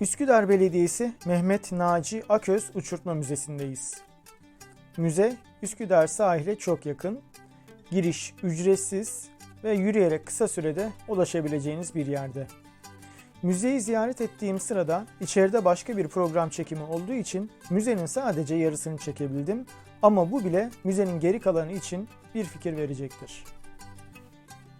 Üsküdar Belediyesi Mehmet Naci Aköz Uçurtma Müzesi'ndeyiz. Müze Üsküdar sahile çok yakın. Giriş ücretsiz ve yürüyerek kısa sürede ulaşabileceğiniz bir yerde. Müzeyi ziyaret ettiğim sırada içeride başka bir program çekimi olduğu için müzenin sadece yarısını çekebildim ama bu bile müzenin geri kalanı için bir fikir verecektir.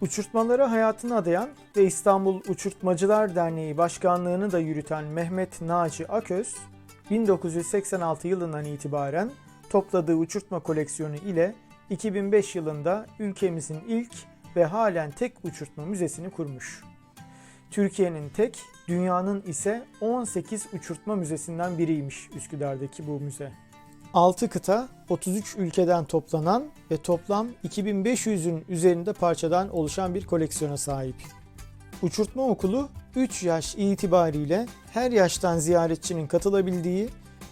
Uçurtmalara hayatını adayan ve İstanbul Uçurtmacılar Derneği Başkanlığını da yürüten Mehmet Naci Aköz, 1986 yılından itibaren topladığı uçurtma koleksiyonu ile 2005 yılında ülkemizin ilk ve halen tek uçurtma müzesini kurmuş. Türkiye'nin tek, dünyanın ise 18 uçurtma müzesinden biriymiş Üsküdar'daki bu müze. 6 kıta, 33 ülkeden toplanan ve toplam 2500'ün üzerinde parçadan oluşan bir koleksiyona sahip. Uçurtma okulu 3 yaş itibariyle her yaştan ziyaretçinin katılabildiği,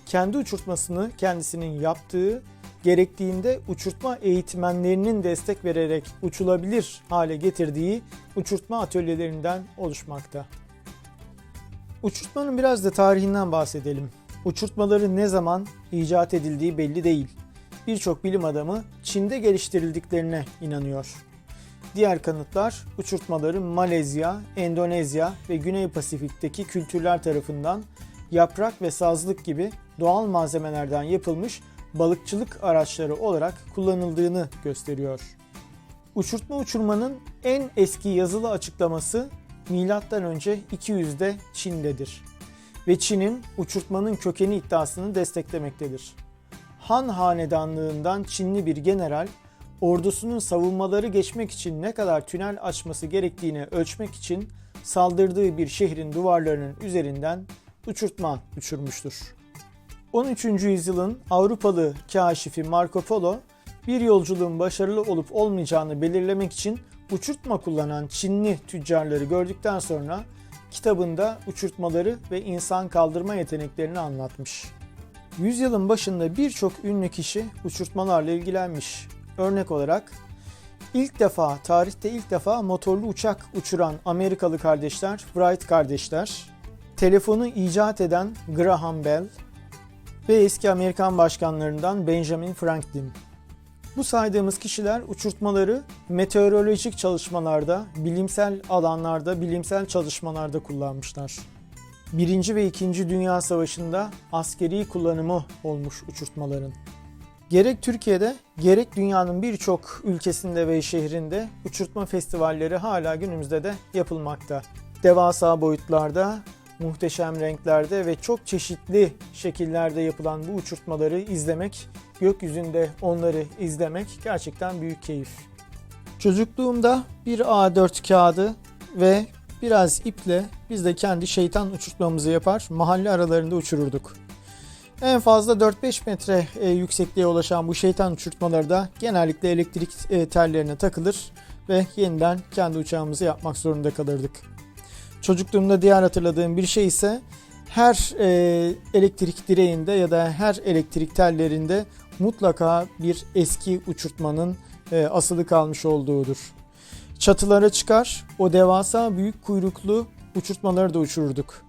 kendi uçurtmasını kendisinin yaptığı, gerektiğinde uçurtma eğitmenlerinin destek vererek uçulabilir hale getirdiği uçurtma atölyelerinden oluşmakta. Uçurtmanın biraz da tarihinden bahsedelim. Uçurtmaların ne zaman icat edildiği belli değil. Birçok bilim adamı Çin'de geliştirildiklerine inanıyor. Diğer kanıtlar uçurtmaların Malezya, Endonezya ve Güney Pasifik'teki kültürler tarafından yaprak ve sazlık gibi doğal malzemelerden yapılmış balıkçılık araçları olarak kullanıldığını gösteriyor. Uçurtma uçurmanın en eski yazılı açıklaması MÖ 200'de Çin'dedir ve Çin'in uçurtmanın kökeni iddiasını desteklemektedir. Han hanedanlığından Çinli bir general ordusunun savunmaları geçmek için ne kadar tünel açması gerektiğini ölçmek için saldırdığı bir şehrin duvarlarının üzerinden uçurtma uçurmuştur. 13. yüzyılın Avrupalı kaşifi Marco Polo bir yolculuğun başarılı olup olmayacağını belirlemek için uçurtma kullanan Çinli tüccarları gördükten sonra kitabında uçurtmaları ve insan kaldırma yeteneklerini anlatmış. Yüzyılın başında birçok ünlü kişi uçurtmalarla ilgilenmiş. Örnek olarak ilk defa, tarihte ilk defa motorlu uçak uçuran Amerikalı kardeşler Wright kardeşler, telefonu icat eden Graham Bell ve eski Amerikan başkanlarından Benjamin Franklin. Bu saydığımız kişiler uçurtmaları meteorolojik çalışmalarda, bilimsel alanlarda, bilimsel çalışmalarda kullanmışlar. Birinci ve İkinci Dünya Savaşı'nda askeri kullanımı olmuş uçurtmaların. Gerek Türkiye'de gerek dünyanın birçok ülkesinde ve şehrinde uçurtma festivalleri hala günümüzde de yapılmakta. Devasa boyutlarda, muhteşem renklerde ve çok çeşitli şekillerde yapılan bu uçurtmaları izlemek, gökyüzünde onları izlemek gerçekten büyük keyif. Çocukluğumda bir A4 kağıdı ve biraz iple biz de kendi şeytan uçurtmamızı yapar, mahalle aralarında uçururduk. En fazla 4-5 metre e, yüksekliğe ulaşan bu şeytan uçurtmaları da genellikle elektrik e, tellerine takılır ve yeniden kendi uçağımızı yapmak zorunda kalırdık. Çocukluğumda diğer hatırladığım bir şey ise her e, elektrik direğinde ya da her elektrik tellerinde mutlaka bir eski uçurtmanın e, asılı kalmış olduğudur. Çatılara çıkar, o devasa büyük kuyruklu uçurtmaları da uçururduk.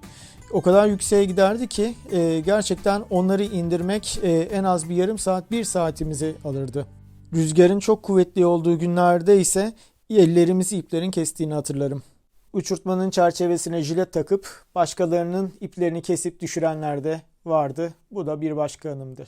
O kadar yükseğe giderdi ki e, gerçekten onları indirmek e, en az bir yarım saat, bir saatimizi alırdı. Rüzgarın çok kuvvetli olduğu günlerde ise ellerimizi iplerin kestiğini hatırlarım. Uçurtmanın çerçevesine jilet takıp başkalarının iplerini kesip düşürenler de vardı. Bu da bir başka anımdı.